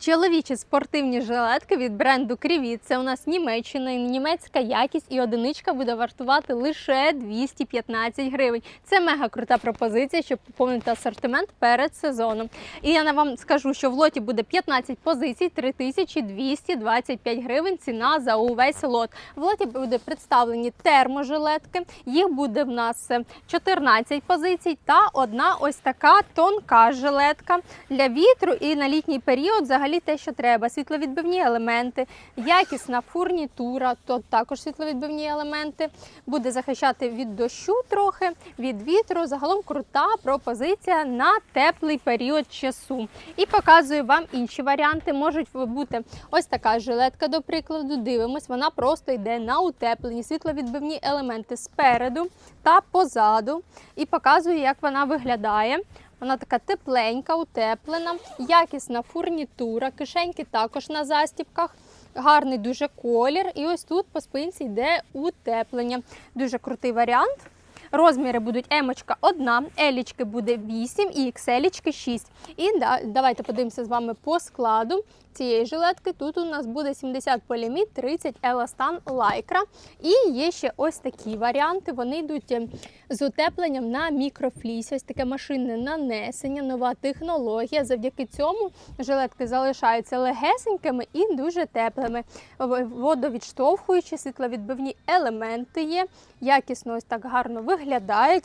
Чоловічі спортивні жилетки від бренду Крівіт. Це у нас Німеччина, німецька якість і одиничка буде вартувати лише 215 гривень. Це мега крута пропозиція, щоб поповнити асортимент перед сезоном. І я вам скажу, що в лоті буде 15 позицій, 3225 гривень. Ціна за увесь лот. В лоті буде представлені терможилетки. Їх буде в нас 14 позицій та одна ось така тонка жилетка для вітру і на літній період взагалі те, що треба. Світловідбивні елементи, якісна фурнітура, то також світловідбивні елементи. Буде захищати від дощу трохи, від вітру. Загалом крута пропозиція на теплий період часу. І показую вам інші варіанти. Можуть бути ось така жилетка, до прикладу. Дивимось, вона просто йде на утеплені світловідбивні елементи спереду та позаду. І показую, як вона виглядає. Вона така тепленька, утеплена, якісна фурнітура, кишеньки також на застіпках. Гарний дуже колір. І ось тут по спинці йде утеплення. Дуже крутий варіант. Розміри будуть емочка 1, елічки буде 8 і ікселічки 6. І да, давайте подивимося з вами по складу цієї жилетки. Тут у нас буде 70 поліамід, 30 еластан лайкра. І є ще ось такі варіанти. Вони йдуть е, з утепленням на мікрофлісі. Ось таке машинне нанесення, нова технологія. Завдяки цьому жилетки залишаються легесенькими і дуже теплими. Водовідштовхуючі світловідбивні елементи є. Якісно ось так гарно виглядають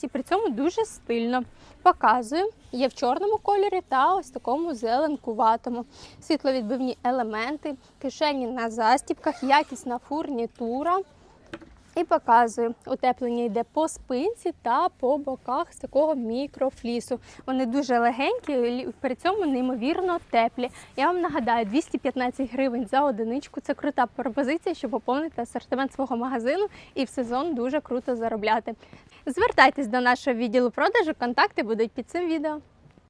і при цьому дуже стильно. Показую. Є в чорному кольорі та ось такому зеленкуватому. Світловідбивні елементи, кишені на застіпках, якісна фурнітура. І показую, утеплення йде по спинці та по боках з такого мікрофлісу. Вони дуже легенькі, при цьому неймовірно теплі. Я вам нагадаю, 215 гривень за одиничку. Це крута пропозиція, щоб поповнити асортимент свого магазину і в сезон дуже круто заробляти. Звертайтесь до нашого відділу продажу, контакти будуть під цим відео.